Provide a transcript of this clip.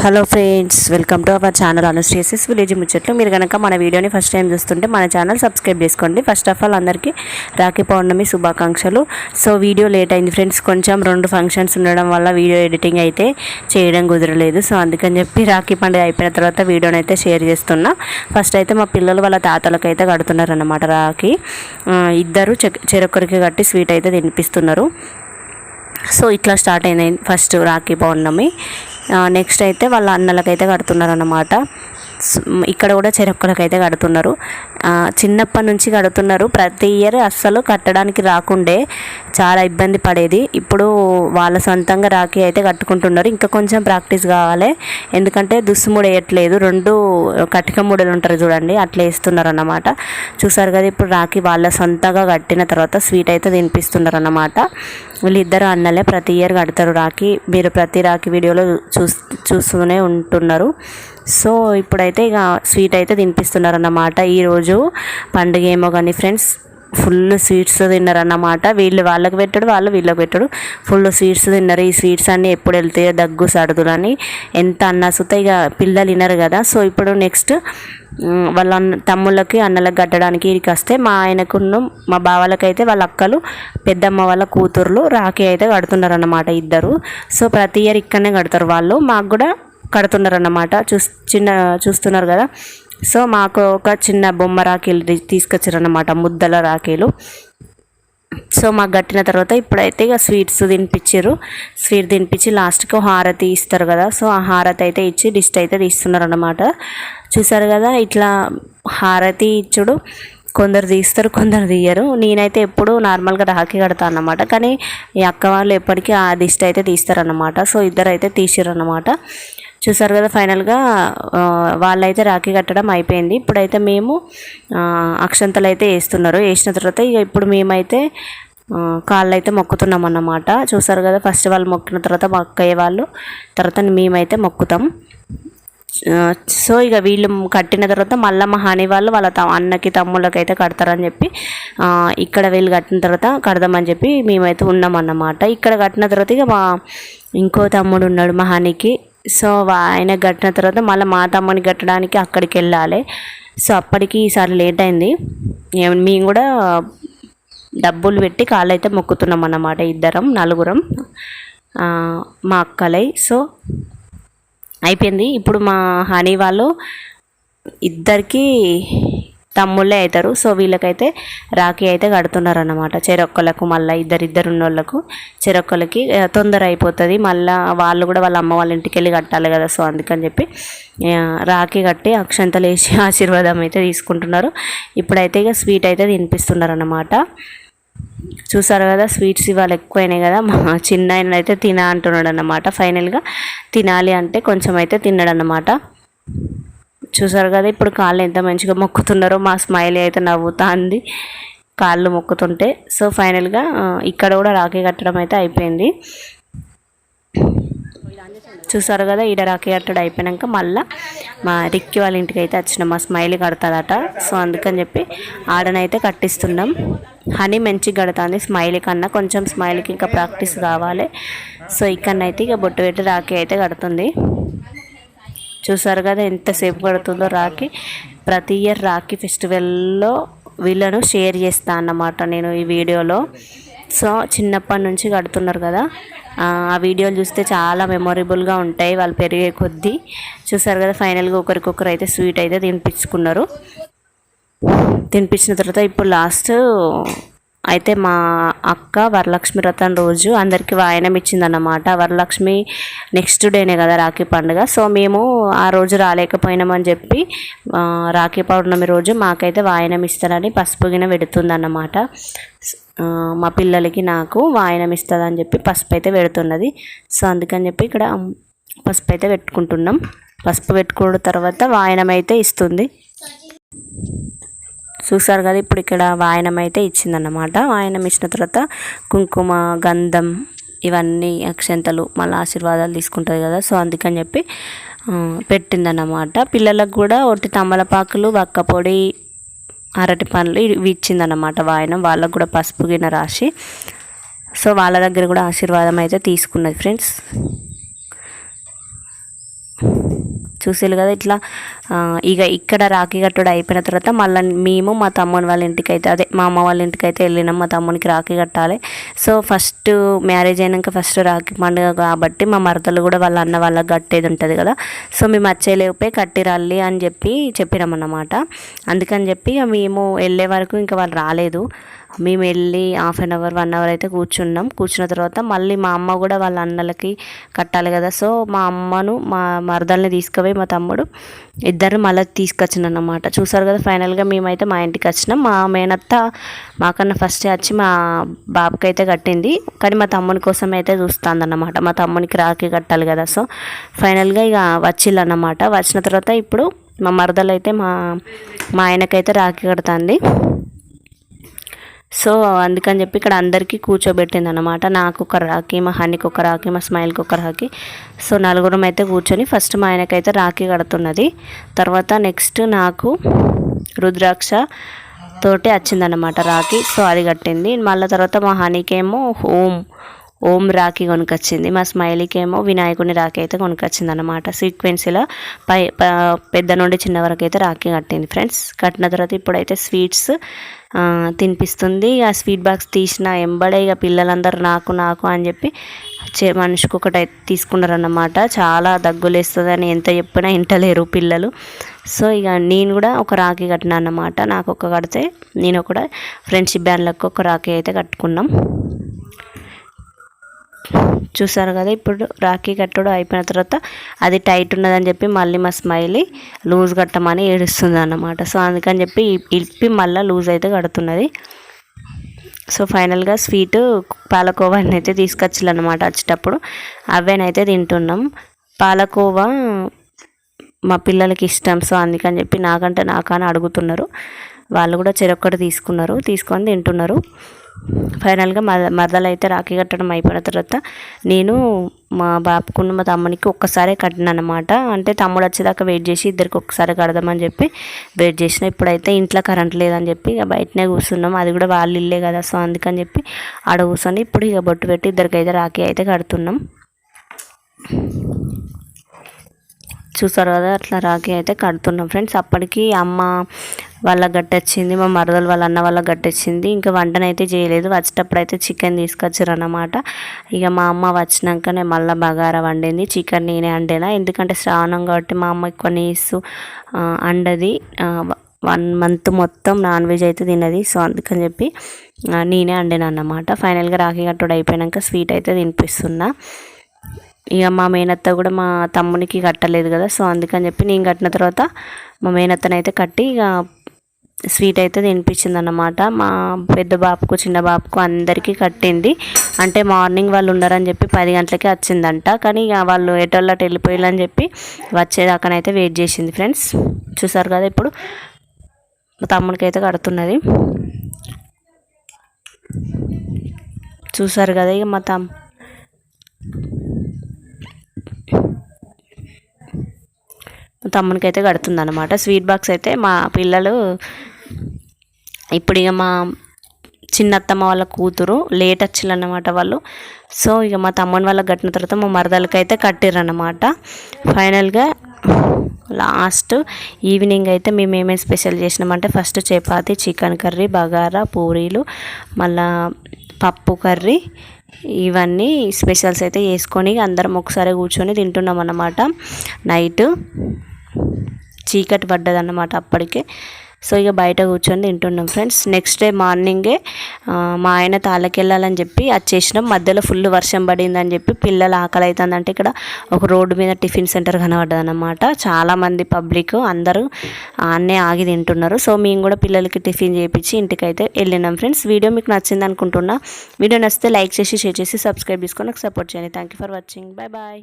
Hello friends welcome to our channel అనుశ్రేసిస్ village ముచ్చట్లు మీరు కనుక మన వీడియోని ఫస్ట్ టైం చూస్తుంటే మన ఛానల్ సబ్స్క్రైబ్ చేసుకోండి. ఫస్ట్ ఆఫ్ ఆల్ అందరికీ రాఖీ పౌర్ణమి శుభాకాంక్షలు. సో వీడియో లేట్ అయింది ఫ్రెండ్స్ కొంచెం రెండు ఫంక్షన్స్ ఉండడం వల్ల వీడియో ఎడిటింగ్ అయితే చేయడం కుదరలేదు. సో అందుకని చెప్పి రాఖీ పండుగ అయిపోయిన తర్వాత వీడియోని అయితే షేర్ చేస్తున్నా. ఫస్ట్ అయితే మా పిల్లలు వాళ్ళ తాతలకు అయితే కడుతున్నారు అన్నమాట రాఖీ ఇద్దరు చె- చెరొక్కరికి కట్టి స్వీట్ అయితే తినిపిస్తున్నారు. సో ఇట్లా స్టార్ట్ అయినాయి ఫస్ట్ రాఖీ పౌర్ణమి. నెక్స్ట్ అయితే వాళ్ళ అన్నలకైతే కడుతున్నారు అన్నమాట ఇక్కడ కూడా చెరొక్కలకైతే కడుతున్నారు. చిన్నప్పటి నుంచి కడుతున్నారు. ప్రతి ఇయర్ అస్సలు కట్టడానికి రాకుండే చాలా ఇబ్బంది పడేది. ఇప్పుడు వాళ్ళ సొంతంగా రాఖీ అయితే కట్టుకుంటున్నారు. ఇంకా కొంచెం ప్రాక్టీస్ కావాలి. ఎందుకంటే దుస్సుముడు వేయట్లేదు రెండు కటిక ముడలు ఉంటారు చూడండి అట్లా వేస్తున్నారు అన్నమాట చూసారు కదా ఇప్పుడు రాఖీ వాళ్ళ సొంతంగా కట్టిన తర్వాత స్వీట్ అయితే తినిపిస్తున్నారు అన్నమాట వీళ్ళిద్దరు అన్నలే ప్రతి ఇయర్ కడతారు రాఖీ. మీరు ప్రతి రాఖీ వీడియోలో చూస్ చూస్తూనే ఉంటున్నారు. సో ఇప్పుడైతే ఇక స్వీట్ అయితే తినిపిస్తున్నారు అన్నమాట ఈరోజు పండుగ ఏమో కానీ ఫ్రెండ్స్ ఫుల్ స్వీట్స్ తిన్నారన్నమాట. వీళ్ళు వాళ్ళకి పెట్టడు వాళ్ళు వీళ్ళకి పెట్టడు. ఫుల్ స్వీట్స్ తిన్నారు. ఈ స్వీట్స్ అన్నీ ఎప్పుడు వెళ్తాయో దగ్గు సడుదులని ఎంత అన్నా ఇక పిల్లలు తినరు కదా. సో ఇప్పుడు నెక్స్ట్ వాళ్ళ తమ్ముళ్ళకి అన్నలకు కట్టడానికి ఇక్కడికి వస్తే మా ఆయనకున్న మా బావలకైతే వాళ్ళ అక్కలు పెద్దమ్మ వాళ్ళ కూతుర్లు రాఖీ అయితే కడుతున్నారు అన్నమాట ఇద్దరు. సో ప్రతి ఇయర్ ఇక్కడనే కడతారు వాళ్ళు. మాకు కూడా కడుతున్నారు అన్నమాట చూస్ చిన్న చూస్తున్నారు కదా. సో మాకు ఒక చిన్న బొమ్మ రాఖీలు తీసుకొచ్చారన్నమాట ముద్దల రాఖీలు. సో మాకు కట్టిన తర్వాత ఇప్పుడైతే ఇక స్వీట్స్ తినిపించారు స్వీట్ తినిపించి లాస్ట్కి హారతి ఇస్తారు కదా. సో ఆ హారతి అయితే ఇచ్చి డిస్ట్ అయితే తీస్తున్నారు అనమాట చూసారు కదా ఇట్లా హారతి ఇచ్చుడు. కొందరు తీస్తారు కొందరు తీయరు. నేనైతే ఎప్పుడు నార్మల్గా రాఖీ కడతాను అన్నమాట. కానీ ఈ అక్క వాళ్ళు ఎప్పటికీ ఆ దిష్టి అయితే తీస్తారన్నమాట. సో ఇద్దరు అయితే తీసారన్నమాట చూసారు కదా ఫైనల్గా వాళ్ళైతే రాఖీ కట్టడం అయిపోయింది. ఇప్పుడైతే మేము అక్షంతలు అయితే వేస్తున్నారు. వేసిన తర్వాత ఇక ఇప్పుడు మేమైతే కాళ్ళు అయితే మొక్కుతున్నాం అన్నమాట. చూసారు కదా ఫస్ట్ వాళ్ళు మొక్కిన తర్వాత మా అక్కయ్య వాళ్ళు తర్వాత మేమైతే మొక్కుతాం. సో ఇక వీళ్ళు కట్టిన తర్వాత మళ్ళీ మా హాని వాళ్ళు వాళ్ళ త- అన్నకి తమ్ముళ్ళకి అయితే కడతారని చెప్పి ఇక్కడ వీళ్ళు కట్టిన తర్వాత కడదామని చెప్పి మేమైతే ఉన్నామన్నమాట ఇక్కడ కట్టిన తర్వాత ఇక మా ఇంకో తమ్ముడు ఉన్నాడు మా హానికి. సో ఆయన కట్టిన తర్వాత మళ్ళీ మా తమ్ముని కట్టడానికి అక్కడికి వెళ్ళాలి. సో అప్పటికి ఈసారి లేట్ అయింది. మేము కూడా డబ్బులు పెట్టి కాళ్ళు అయితే మొక్కుతున్నాం అన్నమాట ఇద్దరం నలుగురం. మా అక్కలై. సో అయిపోయింది. ఇప్పుడు మా హనీ వాళ్ళు ఇద్దరికి తమ్ముళ్ళే అవుతారు. సో వీళ్ళకైతే రాఖీ అయితే కడుతున్నారు అన్నమాట చెరొక్కలకు మళ్ళీ ఇద్దరిద్దరు ఉన్నోళ్ళకు చెరొక్కలకి తొందర అయిపోతుంది. మళ్ళీ వాళ్ళు కూడా వాళ్ళ అమ్మ వాళ్ళ ఇంటికి వెళ్ళి కట్టాలి కదా. సో అందుకని చెప్పి రాఖీ కట్టి అక్షంతలు వేసి ఆశీర్వాదం అయితే తీసుకుంటున్నారు. ఇప్పుడైతే ఇక స్వీట్ అయితే తినిపిస్తున్నారు అన్నమాట చూసారు కదా స్వీట్స్ ఇవాళ ఎక్కువైనాయి కదా. మా చిన్న ఆయన అయితే తిన అంటున్నాడు అన్నమాట ఫైనల్గా తినాలి అంటే కొంచెం అయితే తిన్నాడు అన్నమాట చూసారు కదా ఇప్పుడు కాళ్ళు ఎంత మంచిగా మొక్కుతున్నారో మా స్మైల్ అయితే నవ్వుతా అంది. కాళ్ళు మొక్కుతుంటే సో ఫైనల్గా ఇక్కడ కూడా రాఖీ కట్టడం అయితే అయిపోయింది. చూసారు కదా ఈడ రాఖీ కట్టడం అయిపోయాక మళ్ళీ మా రిక్కి వాళ్ళ ఇంటికి అయితే వచ్చిన. మా స్మైల్ కడతాదట. సో అందుకని చెప్పి ఆడనైతే కట్టిస్తున్నాం. హనీ మంచిగా కడుతుంది స్మైల్ కన్నా కొంచెం స్మైల్కి ఇంకా ప్రాక్టీస్ కావాలి. సో ఇక్కడనైతే ఇక బొట్టు పెట్టి రాఖీ అయితే కడుతుంది. చూసారు కదా ఎంతసేపు పడుతుందో రాఖీ. ప్రతి ఇయర్ రాఖీ ఫెస్టివల్లో వీళ్ళను షేర్ చేస్తా అన్నమాట నేను ఈ వీడియోలో. సో చిన్నప్పటి నుంచి కడుతున్నారు కదా. ఆ వీడియోలు చూస్తే చాలా మెమొరబుల్గా ఉంటాయి వాళ్ళు పెరిగే కొద్దీ. చూసారు కదా ఫైనల్గా ఒకరికొకరు అయితే స్వీట్ అయితే తినిపించుకున్నారు. తినిపించిన తర్వాత ఇప్పుడు లాస్ట్ అయితే మా అక్క వరలక్ష్మి వ్రతం రోజు అందరికీ వాయనం ఇచ్చిందన్నమాట. వరలక్ష్మి నెక్స్ట్ డేనే కదా రాఖీ పండుగ. సో మేము ఆ రోజు రాలేకపోయినామని చెప్పి రాఖీ పౌర్ణమి రోజు మాకైతే వాయనం ఇస్తారని పసుపు గిన పెడుతుందన్నమాట. మా పిల్లలకి నాకు వాయనం ఇస్తుందని చెప్పి పసుపు అయితే పెడుతున్నది. సో అందుకని చెప్పి ఇక్కడ పసుపు అయితే పెట్టుకుంటున్నాం. పసుపు పెట్టుకున్న తర్వాత వాయనం అయితే ఇస్తుంది. చూసారు కదా ఇప్పుడు ఇక్కడ వాయనం అయితే ఇచ్చిందన్నమాట. వాయనం ఇచ్చిన తర్వాత కుంకుమ గంధం ఇవన్నీ అక్షంతలు మళ్ళీ ఆశీర్వాదాలు తీసుకుంటుంది కదా. సో అందుకని చెప్పి పెట్టిందన్నమాట. పిల్లలకు కూడా ఒట్టి తమలపాకులు వక్కపొడి అరటి పండ్లు ఇవి ఇచ్చిందన్నమాట వాయనం. వాళ్ళకు కూడా పసుపు గిన్నె రాసి. సో వాళ్ళ దగ్గర కూడా ఆశీర్వాదం అయితే తీసుకున్నది ఫ్రెండ్స్. చూసారు కదా ఇట్లా. ఇక ఇక్కడ రాఖీ కట్టడం అయిపోయిన తర్వాత మళ్ళీ మేము మా తమ్ముని వాళ్ళ ఇంటికి అయితే అదే మా అమ్మ వాళ్ళ ఇంటికి అయితే వెళ్ళినాం మా తమ్మునికి రాఖీ కట్టాలి. సో ఫస్ట్ మ్యారేజ్ అయినాక ఫస్ట్ రాఖీ పండుగ కాబట్టి మా మరదలు కూడా వాళ్ళ అన్న వాళ్ళకి కట్టేది ఉంటుంది కదా. సో మేము వచ్చేలేపే కట్టిరాలి అని చెప్పి చెప్పినాం అన్నమాట అందుకని చెప్పి మేము వెళ్ళే వరకు ఇంకా వాళ్ళు రాలేదు. మేము వెళ్ళి half an hour one hour అయితే కూర్చున్నాం. కూర్చున్న తర్వాత మళ్ళీ మా అమ్మ కూడా వాళ్ళ అన్నలకి కట్టాలి కదా. సో మా అమ్మను మా మరదల్ని తీసుకుపోయి మా తమ్ముడు ఇద్దరు మళ్ళీ తీసుకొచ్చిన అన్నమాట చూసారు కదా ఫైనల్గా మేమైతే మా ఇంటికి వచ్చినాం. మా మేనత్త మాకన్నా ఫస్ట్ వచ్చి మా బాబుకి అయితే కట్టింది. కానీ మా తమ్ముని కోసం అయితే చూస్తుందన్నమాట. మా తమ్మునికి రాఖీ కట్టాలి కదా. సో ఫైనల్గా ఇక వచ్చిళ్ళు అన్నమాట. వచ్చిన తర్వాత ఇప్పుడు మా మరదలు అయితే మా మా ఆయనకైతే రాఖీ కడుతుంది. సో అందుకని చెప్పి ఇక్కడ అందరికీ కూర్చోబెట్టింది అనమాట నాకు ఒక రాఖీ మా హనీకి ఒక రాఖీ మా స్మైల్కి ఒక రాఖీ. సో నలుగురం అయితే కూర్చొని ఫస్ట్ మా ఆయనకైతే రాఖీ కడుతున్నది. తర్వాత నెక్స్ట్ నాకు రుద్రాక్ష తోటి వచ్చిందనమాట రాఖీ. సో అది కట్టింది. మళ్ళీ తర్వాత మా హనీకేమో హోమ్ ఓం రాఖీ కొనుకొచ్చింది. మా స్మైలీకి ఏమో వినాయకుని రాఖీ అయితే కొనుకొచ్చింది అనమాట సీక్వెన్సీలో పై పెద్ద నుండి చిన్న వరకు అయితే రాఖీ కట్టింది ఫ్రెండ్స్. కట్టిన తర్వాత ఇప్పుడైతే స్వీట్స్ తినిపిస్తుంది. ఆ స్వీట్ బాక్స్ తీసిన ఎంబడే ఇక పిల్లలందరూ నాకు నాకు అని చెప్పి చే మనిషికి ఒకటి తీసుకున్నారన్నమాట. చాలా దగ్గులేస్తుందని ఎంత చెప్పినా వింటలేరు పిల్లలు. సో ఇక నేను కూడా ఒక రాఖీ కట్టినా అన్నమాట. నాకు ఒక కడితే నేను కూడా ఫ్రెండ్షిప్ బ్యాండ్లకు ఒక రాఖీ అయితే కట్టుకున్నాం. చూసారు కదా ఇప్పుడు రాఖీ కట్టడం అయిపోయిన తర్వాత అది టైట్ ఉన్నదని చెప్పి మళ్ళీ మా స్మైలీ లూజ్ కట్టమని ఏడుస్తుంది అన్నమాట సో అందుకని చెప్పి ఇప్పి మళ్ళీ లూజ్ అయితే కడుతున్నది. సో ఫైనల్గా స్వీట్ పాలకోవాని అయితే తీసుకొచ్చాలన్నమాట వచ్చేటప్పుడు. అవేనైతే తింటున్నాం. పాలకోవా మా పిల్లలకి ఇష్టం సో అందుకని చెప్పి నాకంటే నాకని అడుగుతున్నారు. వాళ్ళు కూడా చెరొక్కటి తీసుకున్నారు తీసుకొని తింటున్నారు. ఫైనల్గా మద మరదలైతే అయితే రాఖీ కట్టడం అయిపోయిన తర్వాత నేను మా బాపుకున్న మా తమ్మునికి ఒక్కసారే కట్టినమాట అంటే తమ్ముడు వచ్చేదాకా వెయిట్ చేసి ఇద్దరికి ఒక్కసారి కడదామని చెప్పి వెయిట్ చేసిన. ఇప్పుడైతే ఇంట్లో కరెంట్ లేదని చెప్పి ఇక బయటనే కూర్చున్నాం. అది కూడా వాళ్ళ ఇల్లే కదా సో అందుకని చెప్పి ఆడ కూర్చొని ఇప్పుడు ఇక బొట్టు పెట్టి ఇద్దరికైతే రాఖీ అయితే కడుతున్నాం. చూసారు కదా అట్లా రాఖీ అయితే కడుతున్నాం. ఫ్రెండ్స్ అప్పటికి అమ్మ వాళ్ళ గట్టొచ్చింది మా మరదలు వాళ్ళ అన్న వాళ్ళ గట్టొచ్చింది. ఇంకా వంటనైతే చేయలేదు. వచ్చేటప్పుడు అయితే చికెన్ తీసుకొచ్చారు అన్నమాట ఇక మా అమ్మ వచ్చినాకనే మళ్ళీ బగారా వండింది. చికెన్ నేనే వండేనా. ఎందుకంటే శ్రావణం కాబట్టి మా అమ్మ ఎక్కువ నీసు అండది వన్ మంత్ మొత్తం నాన్ వెజ్ అయితే తినది సో అందుకని చెప్పి నేనే వండాను అన్నమాట. ఫైనల్గా రాఖీ కట్టుడు అయిపోయాక స్వీట్ అయితే తినిపిస్తున్నా. ఇక మా మేనత్త కూడా మా తమ్మునికి కట్టలేదు కదా సో అందుకని చెప్పి నేను కట్టిన తర్వాత మా మేనత్తనైతే కట్టి ఇక స్వీట్ అయితే తినిపించింది అన్నమాట మా పెద్ద బాబుకు చిన్న బాబుకు అందరికీ కట్టింది. అంటే మార్నింగ్ వాళ్ళు ఉన్నారని చెప్పి పది గంటలకి వచ్చిందంట. కానీ ఇక వాళ్ళు ఎటోళ్ళకి వెళ్ళిపోయారని చెప్పి వచ్చేదాకానైతే వెయిట్ చేసింది ఫ్రెండ్స్. చూసారు కదా ఇప్పుడు మా తమ్ముడికి అయితే కడుతున్నది. చూసారు కదా ఇక మా తమ్ మా తమ్మునికి అయితే కడుతుంది అనమాట స్వీట్ బాక్స్ అయితే మా పిల్లలు ఇప్పుడు ఇక మా చిన్నత్తమ్మ వాళ్ళ కూతురు లేట్ వచ్చిల్లన్నమాట వాళ్ళు. సో ఇక మా తమ్ముని వాళ్ళకి కట్టిన తర్వాత మా మరదలకి అయితే కట్టిర్రన్నమాట. ఫైనల్గా లాస్ట్ ఈవినింగ్ అయితే మేము ఏమేమి స్పెషల్ చేసినామంటే first chapati chicken curry bagara పూరీలు మళ్ళా పప్పు కర్రీ ఇవన్నీ స్పెషల్స్ అయితే చేసుకొని అందరం ఒకసారి కూర్చొని తింటున్నాం అన్నమాట నైట్ చీకటి పడ్డదన్నమాట అప్పటికే. సో ఇక బయట కూర్చొని తింటున్నాం ఫ్రెండ్స్. నెక్స్ట్ డే మార్నింగే మా ఆయన తాళ్ళకెళ్ళాలని చెప్పి వచ్చేసినాం మధ్యలో ఫుల్ వర్షం పడిందని చెప్పి పిల్లలు ఆకలి అవుతుందంటే ఇక్కడ ఒక రోడ్డు మీద టిఫిన్ సెంటర్ కనబడ్డది అనమాట చాలామంది పబ్లిక్ అందరూ అన్నే ఆగి తింటున్నారు. సో మేము కూడా పిల్లలకి టిఫిన్ చేయించి ఇంటికైతే వెళ్ళినాం ఫ్రెండ్స్. వీడియో మీకు నచ్చింది అనుకుంటున్నా. వీడియో నచ్చితే లైక్ చేసి షేర్ చేసి సబ్స్క్రైబ్ చేసుకొని నాకు సపోర్ట్ చేయండి. Thank you for watching bye bye